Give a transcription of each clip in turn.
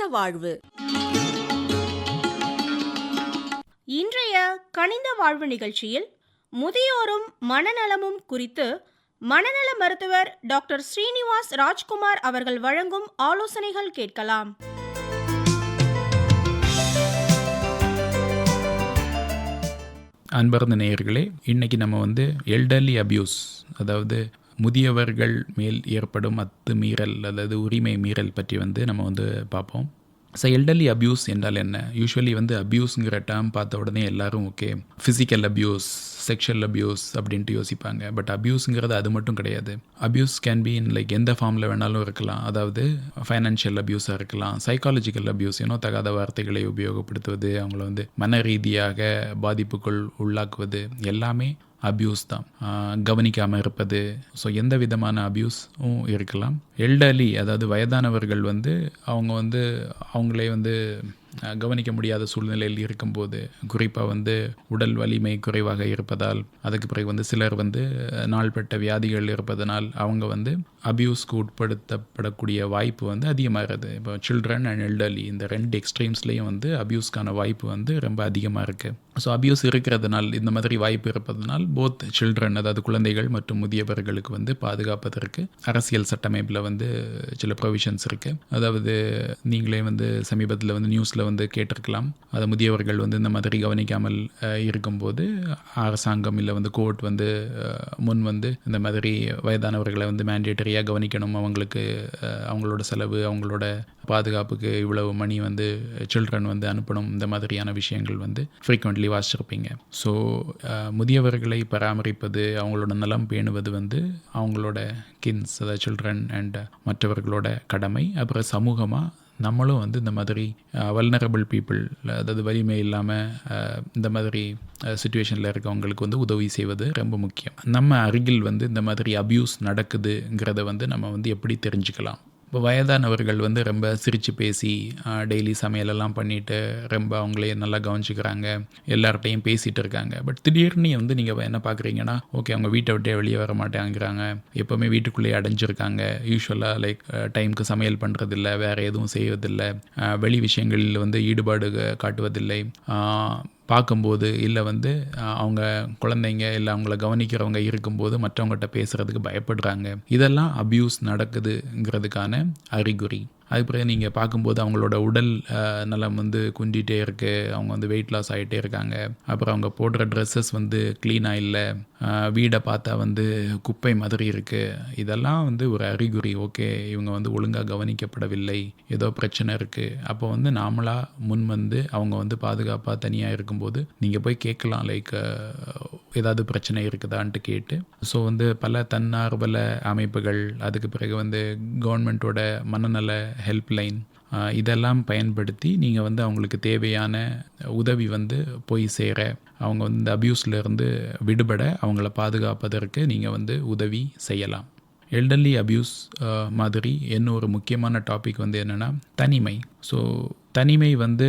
கனிந்த வாழ்வு. இன்றைய கனிந்த வாழ்வு நிகழ்ச்சியில் முதியோரும் மனநலமும் குறித்து மனநல மருத்துவர் டாக்டர் ஸ்ரீனிவாஸ் ராஜ்குமார் அவர்கள் வழங்கும் ஆலோசனைகள் கேட்கலாம். அன்பார்ந்த நேயர்களே இன்னைக்கு நம்ம வந்து எல்டர்லி அபியூஸ் அதாவது முதியவர்கள் மேல் ஏற்படும் அத்துமீறல் அல்லது உரிமை மீறல் பற்றி வந்து நம்ம வந்து பார்ப்போம். ஸோ எல்டர்லி அப்யூஸ் என்றால் என்ன? யூஸ்வலி வந்து அப்யூஸுங்கிற டேர்ம் பார்த்த உடனே எல்லாரும் okay physical abuse sexual abuse அப்படின்ட்டு யோசிப்பாங்க. பட் அபியூஸுங்கிறது அது மட்டும் கிடையாது. Abuse can be in like எந்த ஃபார்மில் வேணாலும் இருக்கலாம். அதாவது ஃபைனான்ஷியல் அப்யூஸாக இருக்கலாம். சைக்காலஜிக்கல் அப்யூஸ் ஏன்னோ தகாத வார்த்தைகளை உபயோகப்படுத்துவது அவங்கள வந்து மன ரீதியாக பாதிப்புக்குள் உள்ளாக்குவது எல்லாமே அபியூஸ் தான். கவனிக்காமல் இருப்பது. ஸோ எந்த விதமான அபியூஸும் இருக்கலாம். எல்டர்லி அதாவது வயதானவர்கள் வந்து அவங்க வந்து அவங்களே வந்து கவனிக்க முடியாத சூழ்நிலையில் இருக்கும்போது குறிப்பாக வந்து உடல் வலிமை குறைவாக இருப்பதால் அதுக்கு பிறகு வந்து சிலர் வந்து நாள்பட்ட வியாதிகள் இருப்பதனால் அவங்க வந்து அபியூஸ்க்கு உட்படுத்தப்படக்கூடிய வாய்ப்பு வந்து அதிகமாகிறது. இப்போ சில்ட்ரன் அண்ட் எல்டர்லி இந்த ரெண்டு எக்ஸ்ட்ரீம்ஸ்லேயும் வந்து அபியூஸ்க்கான வாய்ப்பு வந்து ரொம்ப அதிகமாக இருக்குது ஸோ அபியூஸ் இருக்கிறதுனால் இந்த மாதிரி வாய்ப்பு இருப்பதனால் போத் சில்ட்ரன் அதாவது குழந்தைகள் மற்றும் முதியவர்களுக்கு வந்து பாதுகாப்பதற்கு அரசியல் சட்டமைப்பில் வந்து சில ப்ரொவிஷன்ஸ் இருக்குது அதாவது நீங்களே வந்து சமீபத்தில் வந்து நியூஸில் வந்து கேட்டிருக்கலாம். அது முதியவர்கள் வந்து இந்த மாதிரி கவனிக்காமல் இருக்கும்போது அரசாங்கம் இல்லை வந்து கோர்ட் வந்து முன் வந்து இந்த மாதிரி வயதானவர்களை வந்து மேண்டேட்டரியாக கவனிக்கணும். அவங்களுக்கு அவங்களோட செலவு அவங்களோட பாதுகாப்புக்கு இவ்வளவு மணி வந்து சில்ட்ரன் வந்து அனுப்பணும். இந்த மாதிரியான விஷயங்கள் வந்து ஃப்ரீக்வெண்ட்லி வாசிச்சிருப்பீங்க. ஸோ முதியவர்களை பராமரிப்பது அவங்களோட நலம் பேணுவது வந்து அவங்களோட கின்ஸ் அதாவது சில்ட்ரன் அண்ட் மற்றவர்களோட கடமை. அப்புறம் சமூகமாக நம்மளும் வந்து இந்த மாதிரி வல்னரபிள் பீப்புள் அதாவது வலிமை இல்லாமல் இந்த மாதிரி சுச்சுவேஷனில் இருக்கவங்களுக்கு வந்து உதவி செய்வது ரொம்ப முக்கியம். நம்ம அருகில் வந்து இந்த மாதிரி அபியூஸ் நடக்குதுங்கிறத வந்து நம்ம வந்து எப்படி தெரிஞ்சுக்கலாம்? இப்போ வயதானவர்கள் வந்து ரொம்ப சிரித்து பேசி டெய்லி சமையலெல்லாம் பண்ணிட்டு ரொம்ப அவங்களே நல்லா கவனிச்சுக்கிறாங்க எல்லார்ட்டையும் பேசிகிட்டு இருக்காங்க. பட் திடீர்னு வந்து நீங்கள் என்ன பார்க்குறீங்கன்னா ஓகே அவங்க வீட்டை விட்டே வெளியே வர மாட்டேங்கிறாங்க. எப்போவுமே வீட்டுக்குள்ளேயே அடைஞ்சிருக்காங்க. யூஸ்வலாக லைக் டைமுக்கு சமையல் பண்ணுறதில்ல வேறு எதுவும் செய்வதில்லை. வெளி விஷயங்களில் வந்து ஈடுபாடு காட்டுவதில்லை. பார்க்கும்போது இல்லை வந்து அவங்க குழந்தைங்க இல்லை அவங்கள கவனிக்கிறவங்க இருக்கும்போது மற்றவங்ககிட்ட பேசுகிறதுக்கு பயப்படுறாங்க. இதெல்லாம் அப்யூஸ் நடக்குதுங்கிறதுக்கான அறிகுறி. அது பிறகு நீங்கள் பார்க்கும்போது அவங்களோட உடல் நலம் வந்து குஞ்சிகிட்டே இருக்குது அவங்க வந்து வெயிட் லாஸ் ஆகிட்டே இருக்காங்க. அப்புறம் அவங்க போடுற ட்ரெஸ்ஸஸ் வந்து க்ளீனாக இல்லை. வீடை பார்த்தா வந்து குப்பை மாதிரி இருக்குது இதெல்லாம் வந்து ஒரு அறிகுறி. ஓகே இவங்க வந்து ஒழுங்காக கவனிக்கப்படவில்லை. ஏதோ பிரச்சனை இருக்குது அப்போ வந்து நாமளாக முன் வந்து அவங்க வந்து பாதுகாப்பாக தனியாக இருக்கும்போது நீங்கள் போய் கேட்கலாம். லைக் ஏதாவது பிரச்சனை இருக்குதான்ட்டு கேட்டு ஸோ வந்து பல தன்னார்வல அமைப்புகள் அதுக்கு பிறகு வந்து கவர்மெண்ட்டோட மனநல ஹெல்ப்லைன் இதெல்லாம் பயன்படுத்தி நீங்கள் வந்து அவங்களுக்கு தேவையான உதவி வந்து போய் சேர அவங்க வந்து இந்த விடுபட அவங்கள பாதுகாப்பதற்கு நீங்கள் வந்து உதவி செய்யலாம். எல்டர்லி அபியூஸ் மாதிரி இன்னொரு முக்கியமான டாபிக் வந்து என்னென்னா தனிமை. ஸோ தனிமை வந்து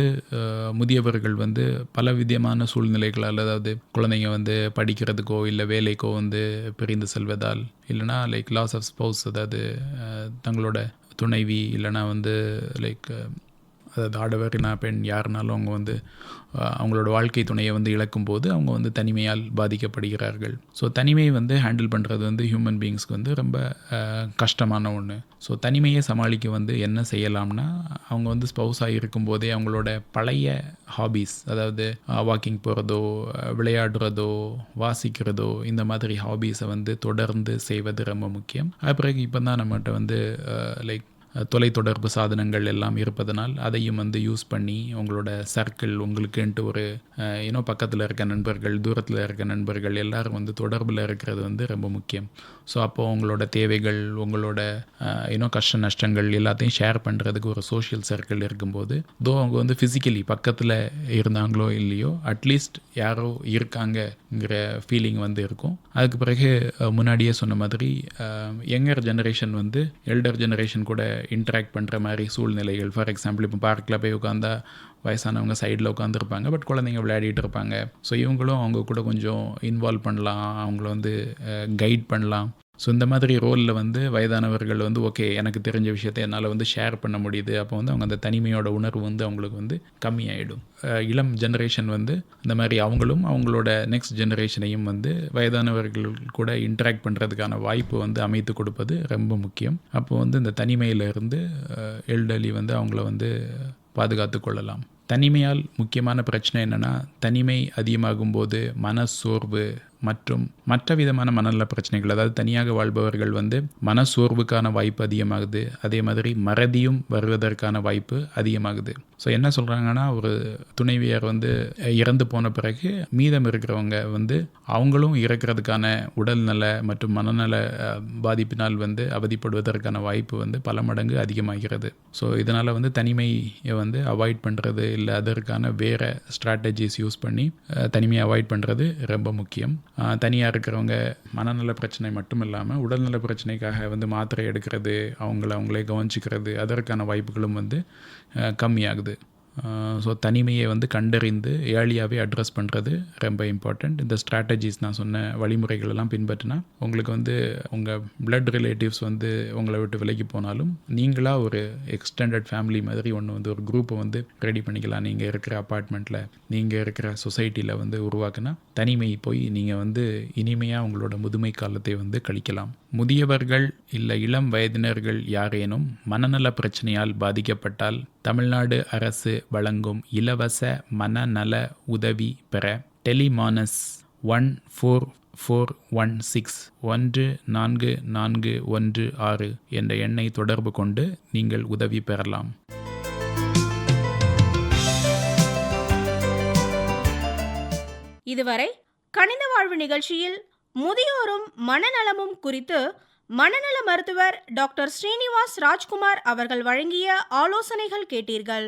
முதியவர்கள் வந்து பல விதமான சூழ்நிலைகளால் அதாவது குழந்தைங்க வந்து படிக்கிறதுக்கோ இல்லை வேலைக்கோ வந்து பிரிந்து செல்வதால் இல்லைனா லைக் லாஸ் ஆஃப் ஸ்பௌஸ் அதாவது தங்களோட துணைவி இல்லைனா வந்து லைக் அதாவது ஆடவர்னா பெண் யாருனாலும் அவங்க வந்து அவங்களோட வாழ்க்கை துணையை வந்து இழக்கும்போது அவங்க வந்து தனிமையால் பாதிக்கப்படுகிறார்கள். ஸோ தனிமையை வந்து ஹேண்டில் பண்ணுறது வந்து ஹியூமன் பீயிங்ஸ்க்கு வந்து ரொம்ப கஷ்டமான ஒன்று ஸோ தனிமையை சமாளிக்க வந்து என்ன செய்யலாம்னா அவங்க வந்து ஸ்பௌஸாக இருக்கும்போதே அவங்களோட பழைய ஹாபீஸ் அதாவது வாக்கிங் போகிறதோ விளையாடுறதோ வாசிக்கிறதோ இந்த மாதிரி ஹாபீஸை வந்து தொடர்ந்து செய்வது ரொம்ப முக்கியம். அது பிறகு இப்போ தான் நம்மகிட்ட வந்து லைக் தொலைத்தொடர்பு சாதனங்கள் எல்லாம் இருப்பதனால் அதையும் வந்து யூஸ் பண்ணி உங்களோட சர்க்கிள் உங்களுக்குன்ட்டு ஒரு இன்னும் பக்கத்தில் இருக்க நண்பர்கள் தூரத்தில் இருக்க நண்பர்கள் எல்லாரும் வந்து தொடர்பில் இருக்கிறது வந்து ரொம்ப முக்கியம். ஸோ அப்போது உங்களோட தேவைகள் உங்களோட இன்னும் கஷ்ட நஷ்டங்கள் எல்லாத்தையும் ஷேர் பண்ணுறதுக்கு ஒரு சோஷியல் சர்க்கிள் இருக்கும்போது தோ அவங்க வந்து ஃபிசிக்கலி பக்கத்தில் இருந்தாங்களோ இல்லையோ அட்லீஸ்ட் யாரோ இருக்காங்கங்கிற ஃபீலிங் வந்து இருக்கும். அதுக்கு பிறகு முன்னாடியே சொன்ன மாதிரி யங்கர் ஜெனரேஷன் வந்து எல்டர் ஜெனரேஷன் கூட இன்ட்ராக்ட் பண்ணுற மாதிரி சூழ்நிலைகள். ஃபார் எக்ஸாம்பிள் இப்போ பார்க்கில் போய் உட்காந்தா வயசானவங்க சைடில் உட்காந்துருப்பாங்க பட் குழந்தைங்க விளையாடிட்டு இருப்பாங்க. ஸோ இவங்களும் அவங்க கூட கொஞ்சம் இன்வால்வ் பண்ணலாம் அவங்கள வந்து கைட் பண்ணலாம். ஸோ இந்த மாதிரி ரோலில் வந்து வயதானவர்கள் வந்து ஓகே எனக்கு தெரிஞ்ச விஷயத்தை என்னால் வந்து ஷேர் பண்ண முடியுது. அப்போ வந்து அவங்க அந்த தனிமையோட உணர்வு வந்து அவங்களுக்கு வந்து கம்மியாயிடும். இளம் ஜெனரேஷன் வந்து இந்த மாதிரி அவங்களும் அவங்களோட நெக்ஸ்ட் ஜெனரேஷனையும் வந்து வயதானவர்கள் கூட இன்ட்ராக்ட் பண்ணுறதுக்கான வாய்ப்பு வந்து அமைத்து கொடுப்பது ரொம்ப முக்கியம். அப்போ வந்து இந்த தனிமையிலிருந்து எல்டர்லி வந்து அவங்கள வந்து பாதுகாத்து கொள்ளலாம். தனிமையால் முக்கியமான பிரச்சனை என்னென்னா தனிமை அதிகமாகும் போது மனசோர்வு மற்றும் மற்ற விதமான மனநல பிரச்சனைகள் அதாவது தனியாக வாழ்பவர்கள் வந்து மனசோர்வுக்கான வாய்ப்பு அதிகமாகுது. அதே மாதிரி மறதியும் வருவதற்கான வாய்ப்பு அதிகமாகுது. ஸோ என்ன சொல்கிறாங்கன்னா ஒரு துணைவியார் வந்து இறந்து போன பிறகு மீதம் இருக்கிறவங்க வந்து அவங்களும் இறக்கிறதுக்கான உடல்நல மற்றும் மனநல பாதிப்பினால் வந்து அவதிப்படுவதற்கான வாய்ப்பு வந்து பல மடங்கு அதிகமாகிறது. ஸோ இதனால் வந்து தனிமையை வந்து அவாய்ட் பண்ணுறது இல்லை அதற்கான வேறு ஸ்ட்ராட்டஜிஸ் யூஸ் பண்ணி தனிமையை அவாய்ட் பண்ணுறது ரொம்ப முக்கியம். தனியாக இருக்கிறவங்க மனநல பிரச்சனை மட்டும் இல்லாமல் உடல்நல பிரச்சனைக்காக வந்து மாத்திரை எடுக்கிறது அவங்கள அவங்களே கவனிச்சிக்கிறது அதற்கான வாய்ப்புகளும் வந்து கம்மியாகுது. ஸோ தனிமையை வந்து கண்டறிந்து ஏர்லியாகவே அட்ரஸ் பண்ணுறது ரொம்ப இம்பார்ட்டண்ட் இந்த ஸ்ட்ராட்டஜிஸ் நான் சொன்ன வழிமுறைகளெல்லாம் பின்பற்றினா உங்களுக்கு வந்து உங்கள் பிளட் ரிலேட்டிவ்ஸ் வந்து உங்களை விட்டு விலகி போனாலும் நீங்களாக ஒரு எக்ஸ்டெண்டட் ஃபேமிலி மாதிரி ஒன்று வந்து ஒரு குரூப்பை வந்து ரெடி பண்ணிக்கலாம். நீங்கள் இருக்கிற அப்பார்ட்மெண்ட்டில் நீங்கள் இருக்கிற சொசைட்டியில் வந்து உருவாக்குனா தனிமை போய் நீங்கள் வந்து இனிமையாக உங்களோட முதுமை காலத்தை வந்து கழிக்கலாம். முதியவர்கள் இல்லை இளம் வயதினர்கள் யாரேனும் மனநல பிரச்சனையால் பாதிக்கப்பட்டால் தமிழ்நாடு அரசு வழங்கும் இலவச மனநல உதவி பெற TeleMANAS one four four one six ஒன்று நான்கு நான்கு ஒன்று ஆறு என்ற எண்ணை தொடர்பு கொண்டு நீங்கள் உதவி பெறலாம். இதுவரை கணித வாழ்வு நிகழ்ச்சியில் முதியோரும் மனநலமும் குறித்து மனநல மருத்துவர் டாக்டர் ஸ்ரீனிவாஸ் ராஜ்குமார் அவர்கள் வழங்கிய ஆலோசனைகள் கேட்டீர்கள்.